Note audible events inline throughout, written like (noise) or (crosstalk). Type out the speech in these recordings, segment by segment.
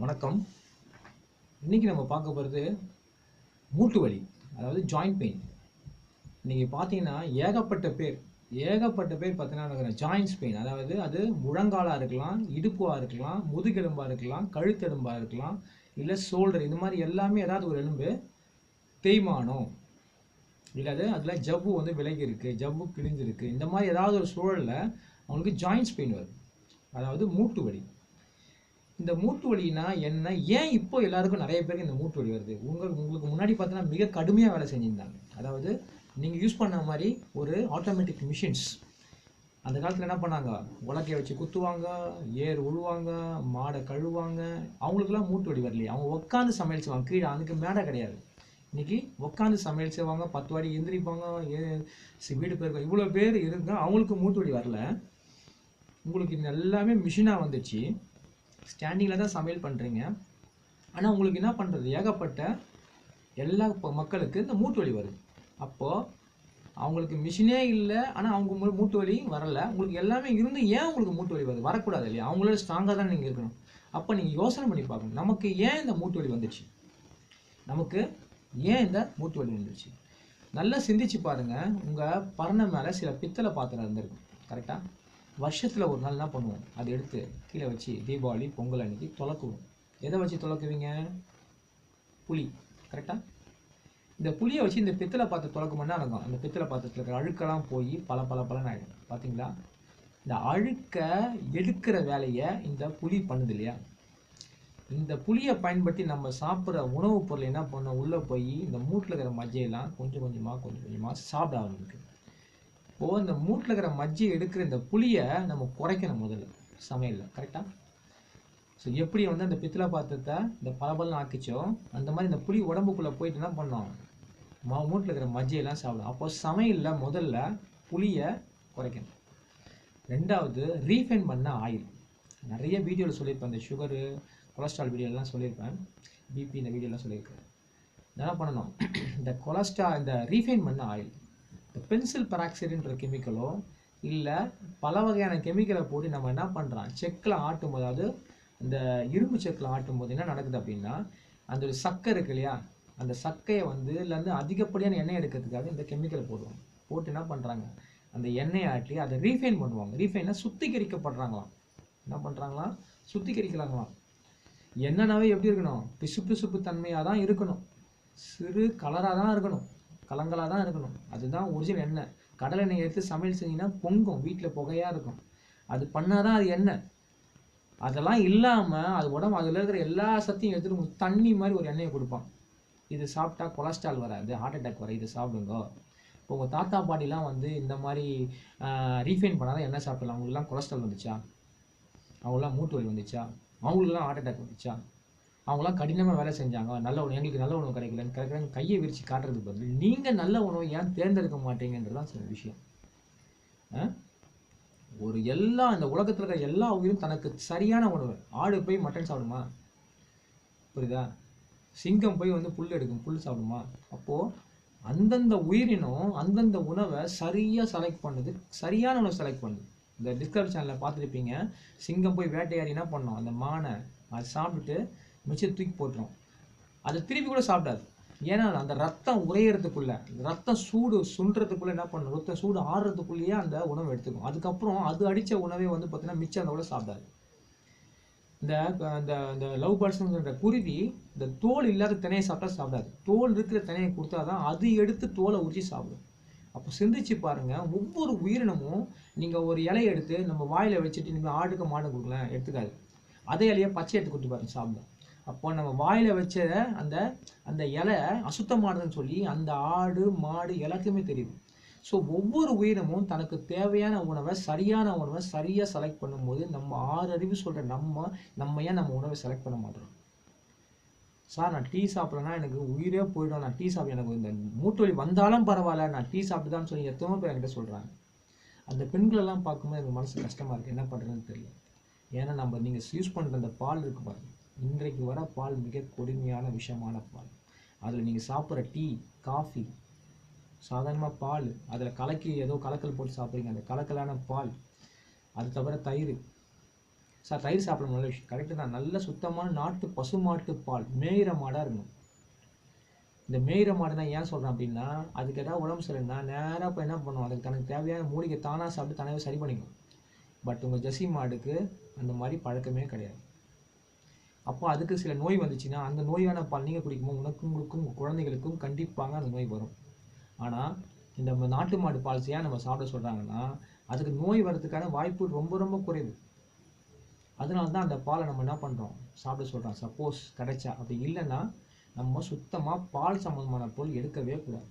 வணக்கம். இன்னைக்கு நம்ம பார்க்க போகிறது மூட்டு வலி அதாவது ஜாயிண்ட் பெயின் நீங்கள் பார்த்தீங்கன்னா ஏகப்பட்ட பேர் ஏகப்பட்ட பேர் பார்த்தீங்கன்னா ஜாயின்ஸ் பெயின் அதாவது அது முழங்காலாக இருக்கலாம் இடுப்பாக இருக்கலாம் முதுகெலும்பாக இருக்கலாம் கழுத்தெலும்பாக இருக்கலாம் இல்லை ஷோல்டர் இந்த மாதிரி எல்லாமே ஏதாவது ஒரு எலும்பு தேய்மானம். இல்லை அது அதில் ஜவ்வு வந்து விலகி இருக்கு ஜவ்வு கிழிஞ்சிருக்கு இந்த மாதிரி ஏதாவது ஒரு சூழலில் அவங்களுக்கு ஜாயின்ஸ் பெயின் வரும். அதாவது மூட்டு வலி. இந்த மூட்டு வலினா என்ன? ஏன் இப்போ எல்லாருக்கும் நிறைய பேருக்கு இந்த மூட்டு வலி வருது? உங்கள் உங்களுக்கு முன்னாடி பார்த்தீங்கன்னா மிக கடுமையாக வேலை செஞ்சுருந்தாங்க. அதாவது நீங்கள் யூஸ் பண்ண மாதிரி ஒரு ஆட்டோமேட்டிக் மிஷின்ஸ் அந்த காலத்தில் என்ன பண்ணாங்க? உலக்கைய வச்சு குத்துவாங்க ஏர் உழுவாங்க மாடை கழுவாங்க. அவங்களுக்குலாம் மூட்டு வலி வரலையே. அவங்க உட்காந்து சமையல் செய்வாங்க. கீழே அதுக்கு மேடை கிடையாது. இன்னைக்கு உட்காந்து சமையல் செய்வாங்க பத்து வாடி எந்திரிப்பாங்க ஏ சி- வீடு போயிருப்பாங்க இவ்வளோ பேர் இருந்தால் அவங்களுக்கு மூட்டு வலி வரல. உங்களுக்கு இந்த எல்லாமே மிஷினாக வந்துச்சு ஸ்டாண்டிங்கில் தான் சமையல் பண்ணுறீங்க ஆனால் உங்களுக்கு என்ன பண்ணுறது ஏகப்பட்ட எல்லா இப்போ மக்களுக்கு இந்த மூட்டு வலி வருது. அப்போது அவங்களுக்கு மிஷினே இல்லை ஆனால் அவங்க மூட்டு வலி வரல. உங்களுக்கு எல்லாமே இருந்து ஏன் உங்களுக்கு மூட்டு வலி வருது? வரக்கூடாது இல்லையா? அவங்களோட ஸ்ட்ராங்காக தான் நீங்கள் இருக்கணும். அப்போ நீங்கள் யோசனை பண்ணி பார்க்கணும். நமக்கு ஏன் இந்த மூட்டு வலி வந்துச்சு? நமக்கு ஏன் இந்த மூட்டு வலி வந்துச்சு? நல்லா சிந்திச்சு பாருங்கள் உங்கள் பரணம் மேலே சில பித்தளை பாத்திரம் இருந்திருக்கும். கரெக்டாக வருஷத்தில் ஒரு நாள் என்ன பண்ணுவோம். அதை எடுத்து கீழே வச்சு தீபாவளி பொங்கல் அன்னைக்கு துலக்குவோம். எதை வச்சு துலக்குவீங்க? புளி. கரெக்டாக இந்த புளியை வச்சு இந்த பித்தளை பாத்திரம் துலக்கும் இருக்கும். அந்த பித்தளை பாத்திரத்தில் இருக்கிற அழுக்கெல்லாம் போய் பல பல பலன்னு ஆகிடும் பார்த்தீங்களா இந்த அழுக்கை எடுக்கிற வேலையை இந்த புளி பண்ணுது இல்லையா? இந்த புளியை பயன்படுத்தி நம்ம சாப்பிட்ற உணவுப் பொருள் என்ன பண்ணோம்? உள்ளே போய் இந்த மூட்டில் இருக்கிற மஜ்ஜையெல்லாம் கொஞ்சம் கொஞ்சமாக கொஞ்சம் கொஞ்சமாக சாப்பிட ஆரம்பிக்கும். இப்போது இந்த மூட்டில் இருக்கிற மஜ்ஜியை எடுக்கிற இந்த புளியை நம்ம குறைக்கணும் முதல்ல சமையலில் கரெக்டாக ஸோ எப்படி வந்து அந்த பித்தளை பாத்திரத்தை இந்த பலபலம் ஆக்கிச்சோ அந்த மாதிரி இந்த புளி உடம்புக்குள்ளே போயிட்டு என்ன பண்ணோம்? மா மூட்டில் இருக்கிற மஜ்ஜையெல்லாம் சாப்பிடும் அப்போ சமையலில் முதல்ல புளியை குறைக்கணும். ரெண்டாவது ரீஃபைன் பண்ண ஆயில் நிறைய வீடியோவில் சொல்லியிருப்பேன் இந்த சுகரு கொலஸ்ட்ரால் வீடியோலாம் சொல்லியிருப்பேன். பிபி (coughs) இந்த வீடியோலாம் சொல்லியிருக்கேன். என்ன பண்ணணும். இந்த கொலஸ்ட்ரால் இந்த ரீஃபைன் பண்ண ஆயில் இந்த பென்சில் பெராக்சைடுன்ற கெமிக்கலோ இல்லை பல வகையான கெமிக்கலை போட்டு நம்ம என்ன பண்ணுறோம் செக்கில் ஆட்டும் போது அதாவது இந்த இரும்பு செக்கில் ஆட்டும் போது என்ன நடக்குது அப்படின்னா அந்த ஒரு சக்கை இருக்கு இல்லையா? அந்த சக்கையை வந்து இல்லைந்து அதிகப்படியான எண்ணெய் எடுக்கிறதுக்காக இந்த கெமிக்கலை போடுவாங்க. போட்டு என்ன பண்ணுறாங்க அந்த எண்ணெயை ஆட்டி அதை ரீஃபைன் பண்ணுவாங்க. ரீஃபைனா சுத்திகரிக்கப்படுறாங்களாம். என்ன பண்ணுறாங்களாம் சுத்திகரிக்கிறாங்களாம் எண்ணெய்னாவே எப்படி இருக்கணும்? பிசு பிசுப்பு தன்மையாக தான் இருக்கணும். சிறு கலராக தான் இருக்கணும். கலங்களாக தான் இருக்கணும். அதுதான் ஒரிஜினல் எண்ணெய். கடலை எண்ணெய் எடுத்து சமையல் செஞ்சீங்கன்னா பொங்கும். வீட்டில் புகையாக இருக்கும். அது பண்ணால் தான் அது எண்ணெய். அதெல்லாம் இல்லாமல் அது உடம்பு அதில் இருக்கிற எல்லா சத்தையும் எடுத்துகிட்டு உங்களுக்கு தண்ணி மாதிரி ஒரு எண்ணெயை கொடுப்பான். இது சாப்பிட்டா கொலஸ்ட்ரால் வராது. ஹார்ட் அட்டாக் வராது இது சாப்பிடுங்க. இப்போ உங்கள் தாத்தா பாட்டிலாம் வந்து இந்த மாதிரி ரீஃபைன் பண்ணாதான் என்ன சாப்பிடலாம். அவங்களுக்குலாம் கொலஸ்ட்ரால் வந்துச்சா? அவங்களாம் மூட்டு வலி வந்துச்சா? அவங்களுக்குலாம் ஹார்ட் அட்டாக் வந்துச்சா? அவங்களாம் கடினமாக வேலை செஞ்சாங்க. நல்ல உணவு எங்களுக்கு நல்ல உணவு கிடைக்கலன்னு கிடைக்கிறாங்க கையை விரித்து காட்டுறதுக்கு பதில் நீங்கள் நல்ல உணவை ஏன் தேர்ந்தெடுக்க மாட்டீங்கன்றதான் சில விஷயம். ஆ? ஒரு எல்லா இந்த உலகத்தில் இருக்கிற எல்லா உயிரும் தனக்கு சரியான உணவு. ஆடு போய் மட்டன் சாப்பிடுமா? புரியுதா? சிங்கம் போய் வந்து புல் எடுக்கும் புல் சாப்பிடுமா? அப்போது அந்தந்த உயிரினம் அந்தந்த உணவை சரியாக செலக்ட் பண்ணுது சரியான உணவை செலக்ட் பண்ணுது. இந்த டிஸ்கவரி சேனலில் பார்த்துருப்பீங்க சிங்கம் போய் வேட்டையாடி என்ன பண்ணோம்? அந்த மானை அது சாப்பிட்டுட்டு மிச்சம் தூக்கி போட்டுரும். அதை திருப்பி கூட சாப்பிடாது. ஏன்னா அந்த ரத்தம் உறையறதுக்குள்ள ரத்தம் சூடு சுண்டுறதுக்குள்ள என்ன பண்ணும்? ரத்தம் சூடு ஆடுறதுக்குள்ளேயே அந்த உணவை எடுத்துக்கும். அதுக்கப்புறம் அது அடித்த உணவே வந்து பார்த்தீங்கன்னா மிச்சம் அந்த கூட சாப்பிடாது. இந்த இந்த இந்த லவ் பேர்ட்ஸ்ன்ற குருவி இந்த தோல் இல்லாத தினையை சாப்பிட்டா சாப்பிடாது. தோல் இருக்கிற தினையை கொடுத்தா தான் அது எடுத்து தோலை உரிச்சு சாப்பிடும். அப்போ சிந்திச்சு பாருங்கள் ஒவ்வொரு உயிரினமும் நீங்கள் ஒரு இலையை எடுத்து நம்ம வாயில் வச்சுட்டு நீங்கள் ஆடுக்கு மாடு கொடுக்கலாம் எடுத்துக்காது அதே இலையை பச்சை எடுத்து கொடுத்து பாருங்க சாப்பிடும். அப்போ நம்ம வாயில் வச்ச அந்த அந்த இலை அசுத்தமானதுன்னு சொல்லி அந்த ஆடு மாடு எல்லாத்துக்குமே தெரியுது. ஸோ ஒவ்வொரு உயிரினமும் தனக்கு தேவையான உணவை சரியான உணவை சரியாக செலக்ட் பண்ணும்போது நம்ம ஆறு அறிவு சொல்கிற நம்ம நம்ம ஏன் நம்ம உணவை செலக்ட் பண்ண மாட்டோம்? சார் நான் டீ சாப்பிட்றேன்னா எனக்கு உயிரே போயிடும். நான் டீ சாப்பிட எனக்கு இந்த மூட்டு வலி வந்தாலும் பரவாயில்ல. நான் டீ சாப்பிட்டுதான்னு சொல்லி எத்தனை பேர் என்கிட்ட சொல்கிறாங்க அந்த பெண்களெல்லாம் பார்க்கும்போது எனக்கு மனசு கஷ்டமாக இருக்குது என்ன பண்ணுறதுன்னு தெரியல. ஏன்னா நம்ம நீங்கள் யூஸ் பண்ணுற அந்த பால் இருக்கு பாருங்கள் இன்றைக்கு வர பால் மிக கொடுமையான விஷமான பால். அதில் நீங்கள் சாப்பிட்ற டீ காஃபி சாதாரணமாக பால் அதில் கலக்கி ஏதோ கலக்கல் போட்டு சாப்பிட்றீங்க அந்த கலக்கலான பால் அது தவிர தயிர். சார் தயிர் சாப்பிட நல்ல விஷயம். கரெக்டு தான். நல்ல சுத்தமான நாட்டு பசுமாட்டு பால். மேயிற மாடாக இருக்கணும். இந்த மேயிற மாடு ஏன் சொல்கிறேன் அப்படின்னா அதுக்கு ஏதாவது உடம்பு சரியில்லைன்னா நேராக போய் என்ன பண்ணுவோம் அதுக்கு தனக்கு தேவையான மூலிகை தானாக சாப்பிட்டு தானே சரி பண்ணிக்கும் பட் உங்கள் ஜெர்சி மாடுக்கு அந்த மாதிரி பழக்கமே கிடையாது. அப்போ அதுக்கு சில நோய் வந்துச்சுன்னா அந்த நோயான பால் நீங்கள் குடிக்கும்போது உனக்கும் உங்களுக்கும் உங்கள் குழந்தைகளுக்கும் கண்டிப்பாக அந்த நோய் வரும். ஆனால் இந்த நாட்டு மாடு பால் ஏன் நம்ம சாப்பிட சொல்கிறாங்கன்னா அதுக்கு நோய் வர்றதுக்கான வாய்ப்பு ரொம்ப ரொம்ப குறைவு. அதனால தான் அந்த பாலை நம்ம என்ன பண்ணுறோம் சாப்பிட சொல்கிறோம் சப்போஸ் கிடைச்சா அப்படி இல்லைன்னா நம்ம சுத்தமாக பால் சம்மந்தமான பொருள் எடுக்கவே கூடாது.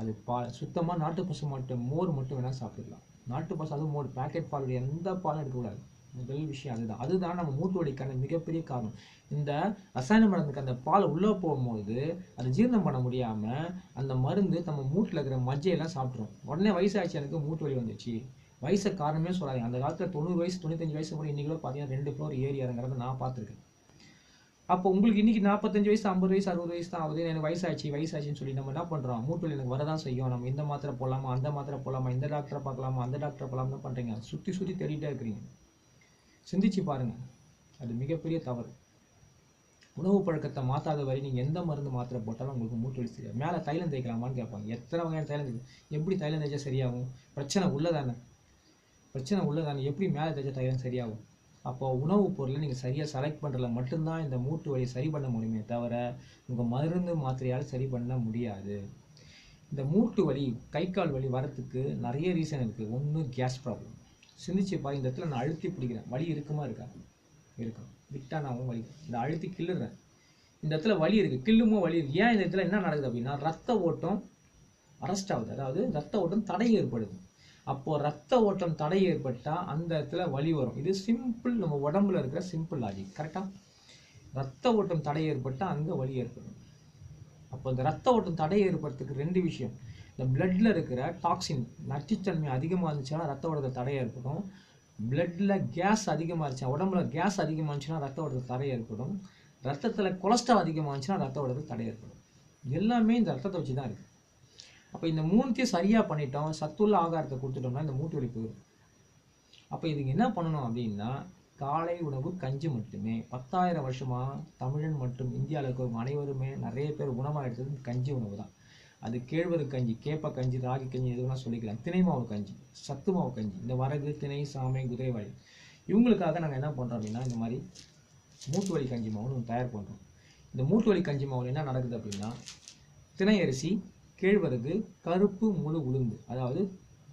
அது பால் சுத்தமாக நாட்டு பசு மாட்டு மோர் மட்டும் வேணால் சாப்பிடலாம் நாட்டு பசு அதுவும் மோர் பேக்கெட் பாலுடைய எந்த பாலும் எடுக்கக்கூடாது. முதல் விஷயம் அதுதான். அதுதான் நம்ம மூட்டு வலிக்கான மிகப்பெரிய காரணம். இந்த ரசாயன மருந்துக்கு அந்த பால் உள்ளே போகும்போது அதை ஜீரணம் பண்ண முடியாமல் அந்த மருந்து நம்ம மூட்டில் இருக்கிற மஜ்ஜையெல்லாம் சாப்பிட்றோம் உடனே வயசாச்சு எனக்கு மூட்டு வலி வந்துச்சு. வயசை காரணமே சொல்லாதீங்க. அந்த காலத்தில் தொண்ணூறு வயசு தொண்ணூத்தஞ்சு வயசு கூட இன்னைக்கு பார்த்தீங்கன்னா ரெண்டு ஃப்ளோர் ஏறி இறங்குறத நான் பார்த்துருக்கேன். அப்போ உங்களுக்கு இன்றைக்கி நாற்பத்தஞ்சு வயசு ஐம்பது வயசு அறுபது வயசு தான் ஆகுது. எனக்கு வயசாச்சு வயசாச்சுன்னு சொல்லி நம்ம என்ன பண்ணுறோம் மூட்டு எனக்கு வரதான் செய்யும். நம்ம இந்த மாத்திரை போடலாமா? அந்த மாத்திரை போடலாமா? இந்த டாக்டரை பார்க்கலாமா? அந்த டாக்டரை போகலாமா பண்ணுறீங்க சுற்றி சுற்றி தேடிட்டே இருக்கிறீங்க. சிந்திச்சு பாருங்க. அது மிகப்பெரிய தவறு. உணவு பழக்கத்தை மாற்றாத வரை நீங்கள் எந்த மருந்து மாத்திரை போட்டாலும் உங்களுக்கு மூட்டு வலி சரியாது மேலே தைலம் தேய்க்கலாமான்னு கேட்பாங்க. எத்தனை வகையான தைலம் தேய்க்கும் எப்படி தைலம் தேய்ச்சா சரியாகும்? பிரச்சனை உள்ளதானே? பிரச்சனை உள்ளதானே? எப்படி மேலே தேய்ச்சா தைலம் சரியாகும்? அப்போ உணவுப் பொருளை நீங்கள் சரியாக செலக்ட் பண்ணுறதுல மட்டும்தான் இந்த மூட்டு வலியை சரி பண்ண முடியுமே தவிர உங்கள் மருந்து மாத்திரையால் சரி பண்ண முடியாது. இந்த மூட்டு வலி கை கால் வலி வரத்துக்கு நிறைய ரீசன் இருக்குது ஒன்று கேஸ் ப்ராப்ளம் சிந்திச்சு பாரு இந்த இடத்துல நான் அழுத்தி பிடிக்கிறேன். வலி இருக்குமா இருக்கா? இருக்கும் விட்டா நான் வலி இந்த அழுத்தி கிள்ளுறேன். இந்த இடத்துல வலி இருக்குது கிள்ளுமோ வலி இருக்கு. ஏன் இந்த இடத்துல என்ன நடக்குது அப்படின்னா ரத்த ஓட்டம் அரெஸ்ட் ஆகுது. அதாவது ரத்த ஓட்டம் தடை ஏற்படுது. அப்போ ரத்த ஓட்டம் தடை ஏற்பட்டால் அந்த இடத்துல வலி வரும். இது சிம்பிள் நம்ம உடம்புல இருக்கிற சிம்பிள் லாஜிக் கரெக்டாக ரத்த ஓட்டம் தடை ஏற்பட்டால் அங்கே வலி ஏற்படும். அப்போ இந்த ரத்த ஓட்டம் தடை ஏற்படுறதுக்கு ரெண்டு விஷயம். இந்த பிளட்டில் இருக்கிற டாக்ஸின் நச்சுத்தன்மை அதிகமாக இருந்துச்சுன்னா ரத்த ஓட்டத்தை தடையாக ஏற்படும். பிளட்டில் கேஸ் அதிகமாக இருந்துச்சுன்னா உடம்புல கேஸ் அதிகமாக இருந்துச்சுன்னா ரத்த ஓட்டத்தில் தடை ஏற்படும். ரத்தத்தில் கொலஸ்ட்ரால் அதிகமாக இருந்துச்சுன்னா ரத்த ஓட்டத்தில் தடை ஏற்படும். எல்லாமே இந்த ரத்தத்தை வச்சு தான் இருக்குது அப்போ இந்த மூணுத்தையும் சரியாக பண்ணிட்டோம் சத்துள்ள ஆகாரத்தை கொடுத்துட்டோம்னா இந்த மூட்டு வலி போயிடும் அப்போ இதுக்கு என்ன பண்ணணும் அப்படின்னா காலை உணவு கஞ்சி மட்டுமே. பத்தாயிரம் வருஷமாக தமிழன் மற்றும் இந்தியாவில் இருக்கிறவங்க அனைவருமே நிறைய பேர் உணவாக எடுத்தது கஞ்சி உணவு தான் அது கேழ்வரகு கஞ்சி கேப்ப கஞ்சி ராகி கஞ்சி எது வேணால் சொல்லிக்கலாம். திணை மாவு கஞ்சி சத்து மாவு கஞ்சி இந்த வரகு திணை சாமை குதிரைவாளி இவங்களுக்காக நாங்கள் என்ன பண்ணுறோம் அப்படின்னா இந்த மாதிரி மூட்டு வலி கஞ்சி மாவுன்னு தயார் பண்ணுறோம் இந்த மூட்டு வலி கஞ்சி மாவில் என்ன நடக்குது அப்படின்னா திணை அரிசி கேழ்வரகு கருப்பு முழு உளுந்து. அதாவது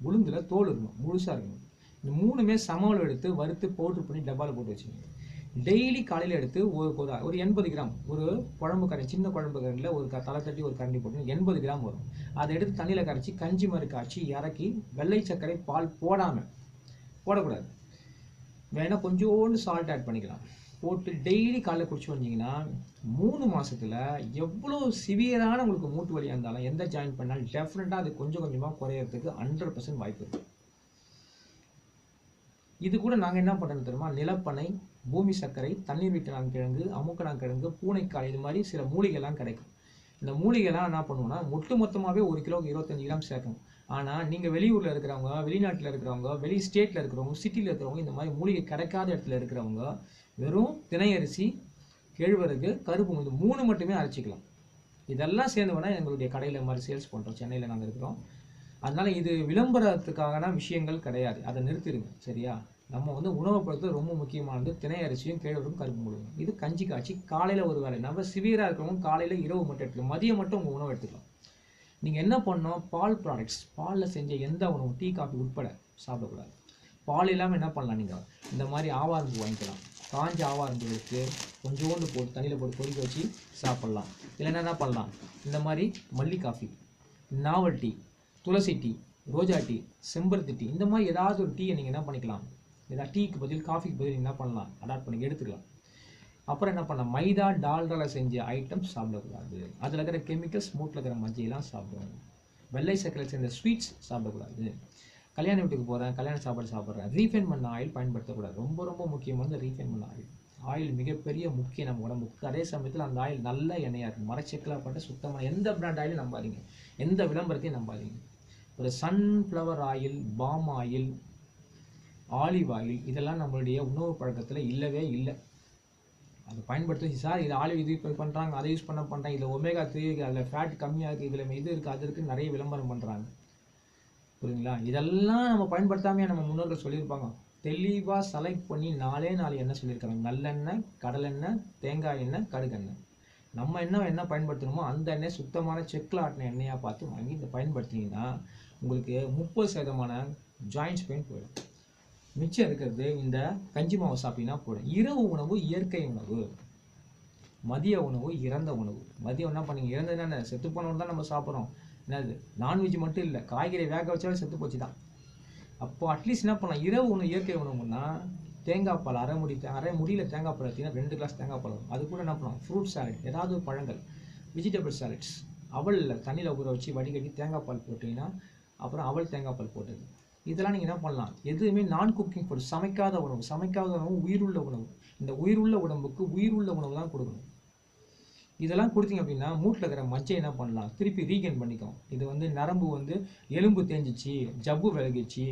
உளுந்தில் தோல் இருக்கணும் முழுசாக இருக்கணும். இந்த மூணுமே சமவல் எடுத்து வறுத்து பவுட்ரு பண்ணி டப்பாவில் போட்டு வச்சுக்கணும். டெய்லி காலையில் எடுத்து ஒரு ஒரு ஒரு எண்பது கிராம் ஒரு குழம்பு கரை சின்ன குழம்பு கரண்டில் ஒரு க தலை தட்டி ஒரு கரண்டி போட்டு எண்பது கிராம் வரும். அதை எடுத்து தண்ணியில் கரைச்சி கஞ்சி மாதிரி காய்ச்சி இறக்கி வெள்ளை சர்க்கரை பால் போடாமல் போடக்கூடாது. வேணால் கொஞ்சோண்டு சால்ட் ஆட் பண்ணிக்கலாம். போட்டு டெய்லி காலையில் குடிச்சு வந்தீங்கன்னா மூணு மாதத்தில் எவ்வளோ சிவியரான உங்களுக்கு மூட்டு வலியாக இருந்தாலும் எந்த ஜாயின் பண்ணாலும் டெஃபினட்டாக அது கொஞ்சம் கொஞ்சமாக குறையிறதுக்கு ஹண்ட்ரட் பர்சன்ட் வாய்ப்பு இருக்குது இது கூட நாங்கள் என்ன பண்ணுறது தெரியுமா? நிலப்பனை பூமி சர்க்கரை தண்ணீர் வீட்டலாம் கிழங்கு அமுக்கணாங் கிழங்கு பூனைக்காய் இது மாதிரி சில மூலிகைலாம் கிடைக்கும். இந்த மூலிகைலாம் என்ன பண்ணுவோம்னா ஒட்டு மொத்தமாகவே ஒரு கிலோக்கு இருபத்தஞ்சு கிராம் சேர்க்கணும். ஆனால் நீங்கள் வெளியூரில் இருக்கிறவங்க வெளிநாட்டில் இருக்கிறவங்க வெளி ஸ்டேட்டில் இருக்கிறவங்க சிட்டியில் இருக்கிறவங்க இந்த மாதிரி மூலிகை கிடைக்காத இடத்துல இருக்கிறவங்க வெறும் தினையரிசி கேழ்வரகு கருப்பு இது மூணு மட்டுமே அரைச்சிக்கலாம். இதெல்லாம் சேர்ந்து வேணால் எங்களுடைய கடையில் மாதிரி சேல்ஸ் பண்ணுறோம் சென்னையில் நாங்கள் இருக்கிறோம். அதனால் இது விளம்பரத்துக்கான விஷயங்கள் கிடையாது. அதை நிறுத்திடுங்க. சரியா? நம்ம வந்து உணவை பொறுத்து ரொம்ப முக்கியமானது. திணை அரிசியும் கேழ்வரும் கருப்பு முழுவதும் இது கஞ்சி காய்ச்சி காலையில் ஒரு வேளை. நம்ம சிவியராக இருக்கிறவங்க காலையில் இரவு மட்டும் எடுத்துக்கலாம். மதியம் மட்டும் உங்கள் உணவு எடுத்துக்கலாம். நீங்கள் என்ன பண்ணணும்? பால் ப்ராடக்ட்ஸ் பாலில் செஞ்ச எந்த உணவு டீ காஃபி உட்பட சாப்பிடக்கூடாது. பால் இல்லாமல் என்ன பண்ணலாம் நீங்கள் இந்த மாதிரி ஆவாரம்பு வாங்கிக்கலாம். காஞ்ச ஆவாரம்பு எடுத்து கொஞ்சோண்டு போட்டு தண்ணியில் போட்டு கொதிக்க வச்சு சாப்பிட்லாம். இல்லைன்னா என்ன பண்ணலாம்? இந்த மாதிரி மல்லி காஃபி நாவல் டீ துளசி டீ ரோஜா டீ செம்பருத்தி டீ இந்த மாதிரி ஏதாவது ஒரு டீயை நீங்கள் என்ன பண்ணிக்கலாம்? ஏதாவது டீக்கு பதில் காஃபிக்கு பதில் என்ன பண்ணலாம்? அடாப்ட் பண்ணி எடுத்துக்கலாம். அப்புறம் என்ன பண்ணலாம்? மைதா டால்டால செஞ்ச ஐட்டம் சாப்பிடக்கூடாது. அதில் இருக்கிற கெமிக்கல்ஸ் மூட்டில் இருக்கிற மஜ்ஜையெல்லாம் சாப்பிடணும். வெள்ளை சர்க்கரை சேர்ந்த ஸ்வீட்ஸ் சாப்பிடக்கூடாது. கல்யாண வீட்டுக்கு போகிறேன் கல்யாண சாப்பாடு சாப்பிட்றேன். ரீஃபைன் பண்ண ஆயில் பயன்படுத்தக்கூடாது. ரொம்ப ரொம்ப முக்கியமானது ரீஃபைன் பண்ண ஆயில் ஆயில் மிகப்பெரிய முக்கியம் நம்ம உடம்புக்கு. அதே சமயத்தில் அந்த ஆயில் நல்ல எண்ணெயாக இருக்கும் மரச்செக்கலாக பட்ட சுத்தமான எந்த பிராண்ட் ஆயிலும் நம்பாதீங்க. எந்த விளம்பரத்தையும் நம்பாதீங்க. ஒரு sunflower oil palm oil olive oil இதெல்லாம் நம்மளுடைய உணவு பழக்கத்தில் இல்லவே இல்லை. அதை பயன்படுத்தி சார் இது ஆலிவ் இது இப்போ பண்ணுறாங்க அதை யூஸ் பண்ண பண்ணுறாங்க இதில் ஒமேகா த்ரீ அதில் ஃபேட் கம்மியாக இருக்குது இதில் இது இருக்குது அது இருக்குது நிறைய விளம்பரம் பண்ணுறாங்க புரியுங்களா இதெல்லாம் நம்ம பயன்படுத்தாமையே நம்ம முன்னோர்கள் சொல்லியிருப்பாங்க. தெளிவாக செலக்ட் பண்ணி நாலே நாலு எண்ணெய் சொல்லியிருக்காங்க? நல்லெண்ணெய் கடலெண்ணெய் தேங்காய் எண்ணெய் கடுகெண்ணெய். நம்ம என்ன என்ன பயன்படுத்தணுமோ அந்த எண்ணெய் சுத்தமான செக்கில் ஆட்டின எண்ணெயாக பார்த்து வாங்கி இதை பயன்படுத்தினீங்கன்னா உங்களுக்கு முப்பது சதமான ஜாயின்ஸ் பெயின் போயிடும். மிச்சம் இருக்கிறது இந்த கஞ்சி மாவு சாப்பிட்டீங்கன்னா போடும் இரவு உணவு இயற்கை உணவு. மதிய உணவு இறந்த உணவு. மதியம் என்ன பண்ணீங்க? இறந்தது என்ன செத்து போனவன் தான் நம்ம சாப்பிட்றோம். என்னது? நான்வெஜ் மட்டும் இல்லை. காய்கறி வேக வச்சாலும் செத்து போச்சு தான். அப்போ அட்லீஸ்ட் என்ன பண்ணலாம்? இரவு உணவு இயற்கை உணவுன்னா தேங்காய் பால் அரை முடி அரை முடியில் தேங்காய் பால் எடுத்தீங்கன்னா ரெண்டு கிளாஸ் தேங்காய் பால் வரும். அது கூட என்ன பண்ணலாம்? ஃப்ரூட் சாலட் ஏதாவது பழங்கள். வெஜிடபிள் சாலட்ஸ் அவலில் தண்ணியில் ஊற வச்சு வடிகட்டி தேங்காய் பால் போட்டிங்கன்னா அப்புறம் அவல் தேங்காய் பால் போட்டது. இதெல்லாம் நீங்கள் என்ன பண்ணலாம்? எதுவுமே நான் குக்கிங் ஃபுட் சமைக்காத உணவு சமைக்காத உணவு உயிருள்ள உணவு. இந்த உயிருள்ள உடம்புக்கு உயிருள்ள உணவு தான் கொடுக்கணும். இதெல்லாம் கொடுத்தீங்க அப்படின்னா மூட்டில் இருக்கிற மஜ்ஜை என்ன பண்ணலாம்? திருப்பி ரீகெயின் பண்ணிக்கும் இது வந்து நரம்பு வந்து எலும்பு தேஞ்சிச்சு ஜவ்வு விலகிச்சு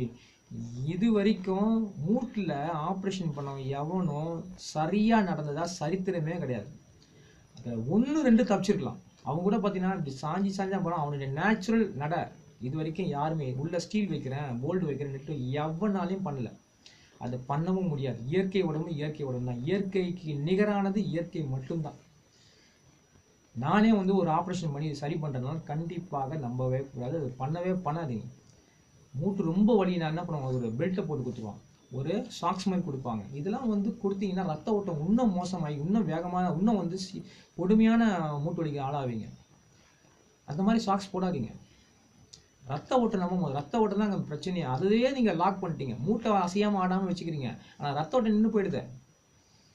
இது வரைக்கும் மூட்டில் ஆப்ரேஷன் பண்ணவன் எவனும் சரியாக நடந்ததா சரித்திரமே கிடையாது. ஒன்று ரெண்டு தப்பிச்சிருக்கலாம். அவங்க கூட பார்த்தீங்கன்னா இப்படி சாஞ்சி சாஞ்சா போனால் அவனுடைய நேச்சுரல் நட இது வரைக்கும் யாருமே உள்ள ஸ்டீல் வைக்கிறேன் போல்டு வைக்கிறேன்ட்டு எவ்வளோனாலையும் பண்ணல. அதை பண்ணவும் முடியாது. இயற்கை உடம்பு இயற்கை உடம்பு தான். இயற்கைக்கு நிகரானது இயற்கை மட்டும்தான். நானே வந்து ஒரு ஆப்ரேஷன் பண்ணி சரி பண்ணுறதுனால கண்டிப்பாக நம்பவே கூடாது. அது பண்ணவே பண்ணாதீங்க. மூட்டு ரொம்ப வலி நான் என்ன பண்ணுவாங்க? ஒரு பெல்ட்டை போட்டு கொடுத்துருவாங்க ஒரு சாக்ஸ் மாதிரி கொடுப்பாங்க. இதெல்லாம் வந்து கொடுத்தீங்கன்னா ரத்த ஓட்டம் இன்னும் மோசமாகி இன்னும் வேகமான இன்னும் வந்து கொடுமையான மூட்டு வலிக்கு ஆளாவீங்க. அந்த மாதிரி சாக்ஸ் போடாதீங்க. ரத்த ஓட்டம் நம்ம ரத்த ஓட்டம் தான் அங்கே பிரச்சனையே. அதுவே நீங்கள் லாக் பண்ணிட்டீங்க. மூட்டை அசையாமல் ஆடாமல் வச்சுக்கிறீங்க. ஆனால் ரத்த ஓட்டம் நின்று போயிடுது.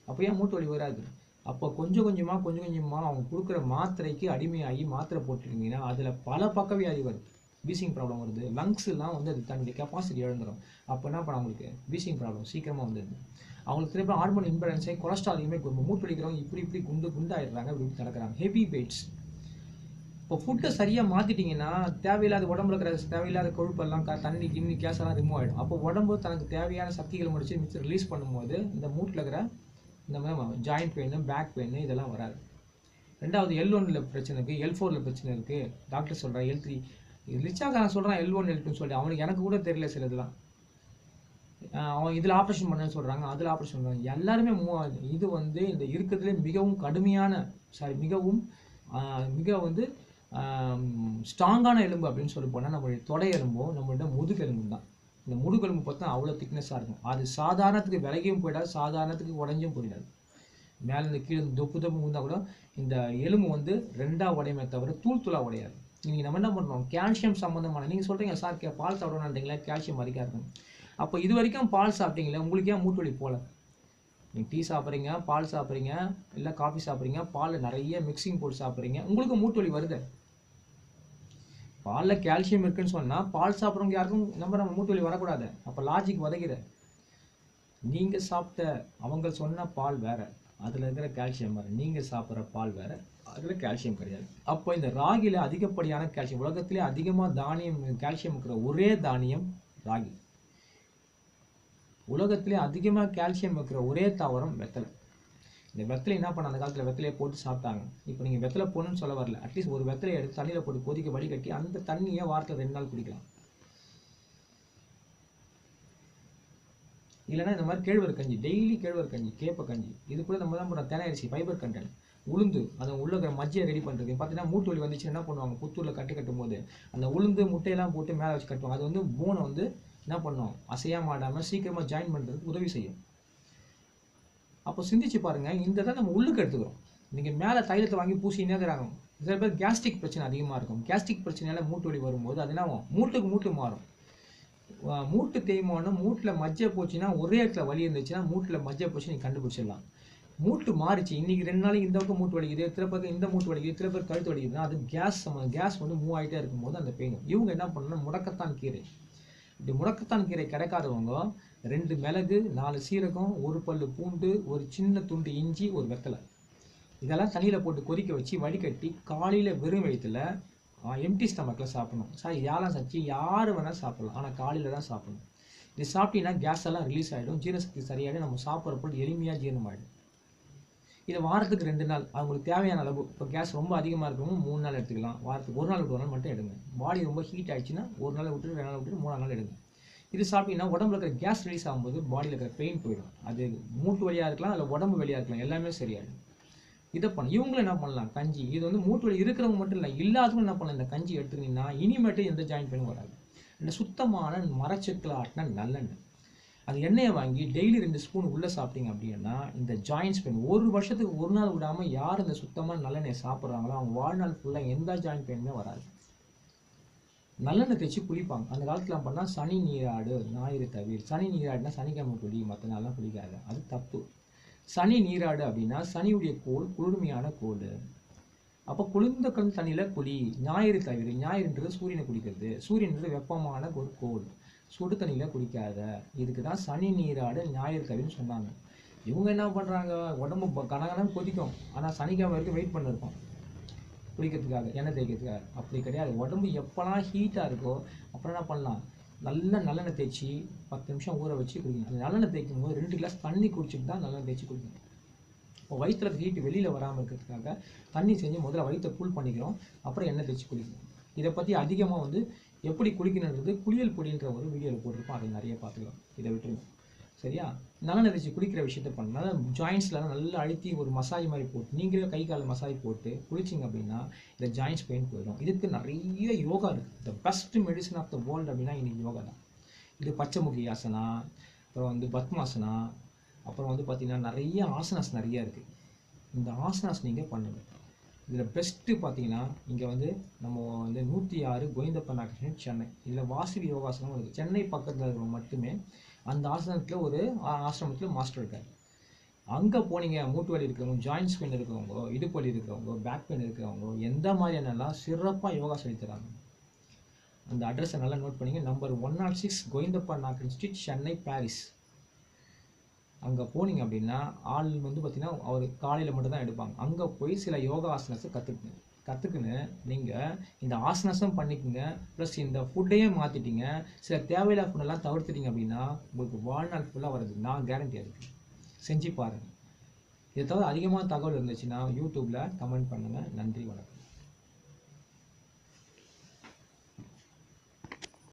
அப்போ ஏன் மூட்டு வலி வராது? அப்போ கொஞ்சம் கொஞ்சமாக கொஞ்சம் கொஞ்சமாக அவங்க கொடுக்குற மாத்திரைக்கு அடிமையாகி மாத்திரை போட்டுருந்தீங்கன்னா அதில் பல பக்க வியாதி வருது. பீசிங் ப்ராப்ளம் வருது. லங்ஸ்லாம் வந்து அது தன்னுடைய கெப்பாசிட்டி இழந்துடும் அப்போ என்ன பண்ண அவங்களுக்கு? பீசிங் ப்ராப்ளம் சீக்கிரமாக வந்துடுது. அவங்களுக்கு திரும்ப ஹார்மோன் இம்பேலன்ஸ் கொலஸ்ட்ராலையுமே மூட்டு வலிக்கிறவங்க இப்படி இப்படி குண்டு குண்டாயிடுறாங்க இப்படி இப்படி நடக்கிறாங்க ஹெவி வெயிட்ஸ் இப்போ ஃபுட்டை சரியாக மாற்றிட்டீங்கன்னா தேவையில்லாத உடம்புல இருக்கிற தேவையில்லாத கொழுப்பெல்லாம் க- தண்ணி கிண்ணி கேஸெல்லாம் ரிமூவ் ஆகிடும் அப்போ உடம்பு தனக்கு தேவையான சக்திகளை முடிச்சு மிச்சம் ரிலீஸ் பண்ணும்போது இந்த மூட்டில் இருக்கிற இந்த மாதிரி ஜாயிண்ட் பெயின் பேக் பெயின் இதெல்லாம் வராது. ரெண்டாவது எல் ஒன்ல பிரச்சனை இருக்குது எல் ஃபோரில் பிரச்சனை இருக்குது டாக்டர் சொல்கிறேன் எல் த்ரீ ரிச்சாக்காரன் சொல்கிறான் எல் ஒன் எல் டூன்னு சொல்லி அவனுக்கு எனக்கு கூட தெரியல சில இதெல்லாம் அவன் இதில் ஆப்ரேஷன் பண்ணேன்னு சொல்கிறாங்க அதில் ஆப்ரேஷன் பண்ணுறாங்க எல்லாருமே மூவ் ஆகுது இது வந்து இந்த இருக்கிறதுலே மிகவும் கடுமையான சாரி மிகவும் மிக வந்து ஸ்ட்ராங்கான எலும்பு அப்படின்னு சொல்லி போனால் நம்மளுடைய தொடை எலும்பும் நம்மளோட முதுகெலும்பு தான் இந்த முதுகெலும்பு பார்த்தா அவ்வளோ திக்னஸாக இருக்கும். அது சாதாரணத்துக்கு விலகியும் போயிடாது சாதாரணத்துக்கு உடஞ்சும் போயிடாது. மேலே இந்த கீழே இந்த தொப்பு தொப்பு இருந்தால் கூட இந்த எலும்பு வந்து ரெண்டாக உடையுமே தவிர தூள் தூளாக உடையாது. நீங்கள் நம்ம என்ன பண்ணுறோம் கால்சியம் சம்மந்தமான நீங்கள் சொல்கிறீங்க சார் கே பால் சாப்பிடணுன்றீங்களா கால்சியம் அதிகம் இருக்கும் அப்போ இது வரைக்கும் பால் சாப்பிட்டீங்களே? உங்களுக்கு ஏன் மூட்டு வலி போகல நீங்கள் டீ சாப்பிட்றீங்க பால் சாப்பிட்றீங்க இல்லை காஃபி சாப்பிட்றீங்க பாலில் நிறைய மிக்சிங் போட்டு சாப்பிட்றீங்க உங்களுக்கு மூட்டு வலி வருது? பாலில் கால்சியம் இருக்குன்னு சொன்னால் பால் சாப்பிட்றவங்க யாருக்கும் நம்ம நம்ம மூட்டு வலி வரக்கூடாது. அப்போ லாஜிக் உதகிற நீங்கள் சாப்பிட்ட அவங்க சொன்ன பால் வேறு. அதில் இருக்கிற கால்சியம் வேறு நீங்கள் சாப்பிட்ற பால் வேறு. அதில் கால்சியம் கிடையாது. அப்போ இந்த ராகியில் அதிகப்படியான கால்சியம் உலகத்திலே அதிகமாக தானியம் கால்சியம் இருக்கிற ஒரே தானியம் ராகி. உலகத்திலே அதிகமாக கால்சியம் இருக்கிற ஒரே தாவரம் வெத்தலை. இந்த வெத்தலை என்ன பண்ண அந்த காலத்தில் வெத்தலையை போட்டு சாப்பிட்டாங்க. இப்போ நீங்கள் வெத்தலை போடணும்னு சொல்ல வரல. அட்லீஸ்ட் ஒரு வெத்தலை எடுத்து தண்ணியில் போட்டு கொதிக்க வடிகட்டி அந்த தண்ணியை வாரத்தில் ரெண்டு நாள் குடிக்கலாம். இல்லைன்னா இந்த மாதிரி கேழ்வர் கஞ்சி டெய்லி கேழ்வரகு கஞ்சி கேப்ப கஞ்சி. இது கூட நம்ம தான் பண்ணுறோம் தேனரிசி அரிசி ஃபைபர் கண்டென்ட் உளுந்து அந்த உள்ள இருக்கிற மஜ்ஜியை ரெடி பண்ணுறது பார்த்தீங்கன்னா மூட்டு வலி வந்துச்சு என்ன பண்ணுவாங்க? புத்தூரில் கட்டு கட்டும் போது அந்த உளுந்து முட்டையெல்லாம் போட்டு மேலே வச்சு கட்டுவாங்க. அது வந்து போனை வந்து என்ன பண்ணும்? அசையாம ஆடாமல் சீக்கிரமாக ஜாயின் பண்ணுறதுக்கு உதவி செய்யும். அப்போ சிந்திச்சு பாருங்கள் இந்த தான் நம்ம உள்ளுக்கு எடுத்துக்கிறோம். நீங்கள் மேலே தைலத்தை வாங்கி பூசினே இருக்கிறாங்க. சில பேர் கேஸ்ட்ரிக் பிரச்சனை அதிகமாக இருக்கும். கேஸ்ட்ரிக் பிரச்சனையால மூட்டு வலி வரும்போது அது என்ன மூட்டுக்கு மூட்டு மாறும். மூட்டு தேய்மானம் மூட்டில் மஜ்ஜை போச்சுன்னா ஒரே இடத்துல வலி இருந்துச்சுன்னா மூட்டில் மஜ்ஜை போச்சு நீங்கள் கண்டுபிடிச்சிடலாம். மூட்டு மாறிச்சு. இன்றைக்கி ரெண்டு நாளைக்கு இந்த பக்கம் மூட்டு வலிக்குது சில பேருக்கு இந்த மூட்டு வலிக்குது சில பேர் கழுத்து வலிக்குதுன்னா அது கேஸ் சம்மந்தம் கேஸ் வந்து மூவ் ஆகிட்டே இருக்கும்போது அந்த பெயின் இவங்க என்ன பண்ணணும் முடக்கத்தான் கீரை. இப்படி முடக்கத்தான் கீரை கிடைக்காதவங்க ரெண்டு மிளகு நாலு சீரகம் ஒரு பல்லு பூண்டு ஒரு சின்ன துண்டு இஞ்சி ஒரு வெத்தலை. இதெல்லாம் தண்ணியில் போட்டு கொதிக்க வச்சு வடிகட்டி காலையில் வெறும் வயிற்றில் எம்டி ஸ்டமக்கில் சாப்பிடணும். சார் யாரெல்லாம் சச்சி யார் வேணால் சாப்பிடலாம். ஆனால் காலையில் தான் சாப்பிடணும். இது சாப்பிட்டீங்கன்னா கேஸ் எல்லாம் ரிலீஸ் ஆகிடும் ஜீரணசக்தி சரியாகிடும் நம்ம சாப்பிட்ற பொருள் எளிமையாக ஜீரணமாயிடும். இதை வாரத்துக்கு ரெண்டு நாள். அவங்களுக்கு தேவையான அளவு. இப்போ கேஸ் ரொம்ப அதிகமாக இருக்கவங்க மூணு நாள் எடுத்துக்கலாம். வாரத்துக்கு ஒரு நாள் விட்டு ஒரு நாள் மட்டும் எடுங்க. பாடி ரொம்ப ஹீட் ஆயிடுச்சுன்னா ஒரு நாள் விட்டு ரெண்டு நாள் விட்டு மூணு நாள் எடுங்க. இது சாப்பிட்டீங்கன்னா உடம்புல இருக்கிற கேஸ் ரிலீஸ் ஆகும்போது பாடியில் இருக்கிற பெயின் போயிடும். அது மூட்டு வழியாக இருக்கலாம் இல்லை உடம்பு வழியாக இருக்கலாம். எல்லாமே சரியாயிடும். இதை பண்ண இவங்களும் என்ன பண்ணலாம்? கஞ்சி. இது வந்து மூட்டு வலி இருக்கிறவங்க மட்டும் இல்லை இல்லாதவங்க என்ன பண்ணலாம்? இந்த கஞ்சி எடுத்துக்கிட்டிங்கன்னா இனிமேட்டு எந்த ஜாயின் பெயினும் வராது. இந்த சுத்தமான மரச்செக்கில் ஆட்டின நல்லெண்ணெய். அது எண்ணெயை வாங்கி டெய்லி ரெண்டு ஸ்பூன் உள்ளே சாப்பிட்டீங்க அப்படின்னா இந்த ஜாயின்ஸ் பெயின் ஒரு வருஷத்துக்கு ஒரு நாள் விடாமல் யார் இந்த சுத்தமான நல்லெண்ணெய் சாப்பிட்றாங்களோ அவங்க வாழ்நாள் ஃபுல்லாக எந்த ஜாயின் பெயினுமே வராது. நல்லெண்ணெய் தேய்ச்சி குளிப்பாங்க. அந்த காலத்தில் பண்ணால் சனி நீராடு ஞாயிறு தவிர. சனி நீராடுனா சனிக்கிழமை குளி மற்ற நாள்லாம் குளிக்காது அது தப்பு. சனி நீராடு அப்படின்னா சனியுடைய கோள் குளிர்மையான கோல் அப்போ குளிர்ந்த கண் தண்ணியில் குளி ஞாயிறு தவிர. ஞாயிறுன்றது சூரியனை குளிக்கிறது சூரியன்றது வெப்பமான ஒரு கோல் சுடு தண்ணியில் குடிக்காத. இதுக்கு தான் சனி நீராடு ஞாயிறு கவின்னு சொன்னாங்க. இவங்க என்ன பண்ணுறாங்க உடம்பு கனகனம் கொதிக்கும். ஆனால் சனிக்கிழமை வரைக்கும் வெயிட் பண்ணிருக்கோம். குளிக்கிறதுக்காக எண்ணெய் தேய்க்கிறதுக்காக. அப்படி கிடையாது. உடம்பு எப்போலாம் ஹீட்டாக இருக்கோ அப்புறம் என்ன பண்ணலாம்? நல்ல நல்லெண்ணெய் தேய்ச்சி பத்து நிமிஷம் ஊற வச்சு குடிக்கணும். நல்லெண்ணெய் தேய்க்கும் போது ரெண்டு கிளாஸ் தண்ணி குடிச்சிட்டு தான் நல்லெண்ணெய் தேய்ச்சி குடிக்கணும். இப்போ வயிற்றுல ஹீட்டு வெளியில் வராமல் இருக்கிறதுக்காக தண்ணி செஞ்சு முதல்ல வயிற்றை கூல் பண்ணிக்கிறோம். அப்புறம் எண்ணெய் தேய்ச்சி குடிக்கணும். இதை பற்றி அதிகமாக வந்து எப்படி குளிக்கணுன்றது குளியல் பொடின்ற ஒரு வீடியோவில் போட்டிருப்போம். அதை நிறைய பார்த்துக்கலாம். இதை விட்டுருங்க. சரியா? நல்லெண்ணெய் தேய்ச்சி குளிக்கிற விஷயத்த பண்ணால் ஜாயின்ஸ்லாம் நல்லா அழுத்தி ஒரு மசாஜ் மாதிரி போட்டு நீங்களே கை கால மசாஜ் போட்டு குளிச்சிங்க அப்படின்னா இந்த ஜாயின்ஸ் பெயின் போயிடும். இதுக்கு நிறைய யோகா இருக்குது the best medicine of the world அப்படின்னா இன்னைக்கு யோகா தான். இது பச்சைமுகி ஆசனா அப்புறம் வந்து பத்மாசனா அப்புறம் வந்து பார்த்தீங்கன்னா நிறைய ஆசனாஸ் நிறைய இருக்குது இந்த ஆசனாஸ் நீங்கள் பண்ணுங்கள் இதில் பெஸ்ட்டு பார்த்தீங்கன்னா இங்கே வந்து நம்ம வந்து நூற்றி ஆறு கோவிந்தப்பன் ஆக்ஷன் சென்னை. இதில் வாசவி யோகாசனம் இருக்குது சென்னை பக்கத்தில் இருக்கிறவங்க மட்டுமே அந்த ஆசனத்தில் ஒரு ஆசிரமத்தில் மாஸ்டர் இருக்கார். அங்கே போனீங்க மூட்டு வலி இருக்கிறவங்க ஜாயின்ஸ் பெயின் இருக்கிறவங்க இடுப்பு வலி இருக்கிறவங்க பேக் பெயின் இருக்கிறவங்க எந்த மாதிரியானலாம் சிறப்பாக யோகா சொல்லித்தராங்க அந்த அட்ரஸை நல்லா நோட் பண்ணிங்க. Number one nought oh six Govindappa Naicken street Chennai Parrys அங்கே போனீங்க அப்படின்னா ஆள் வந்து பார்த்திங்கன்னா அவர் காலையில் மட்டும்தான் எடுப்பாங்க. அங்கே போய் சில யோகா ஆசனத்தை கற்றுக்குங்க கற்றுக்குன்னு நீங்கள் இந்த ஆசனஸும் பண்ணிக்கோங்க. ப்ளஸ் இந்த ஃபுட்டையும் மாற்றிட்டீங்க சில தேவையில்லாத ஃபுட்டெல்லாம் தவிர்த்துட்டீங்க அப்படின்னா உங்களுக்கு வாழ்நாள் ஃபுல்லாக வருது நான் கேரண்டி அதுக்கு செஞ்சு பாருங்கள் இதை தவிர அதிகமான தகவல் இருந்துச்சுன்னா யூடியூப்பில் கமெண்ட் பண்ணுங்கள் நன்றி வணக்கம்.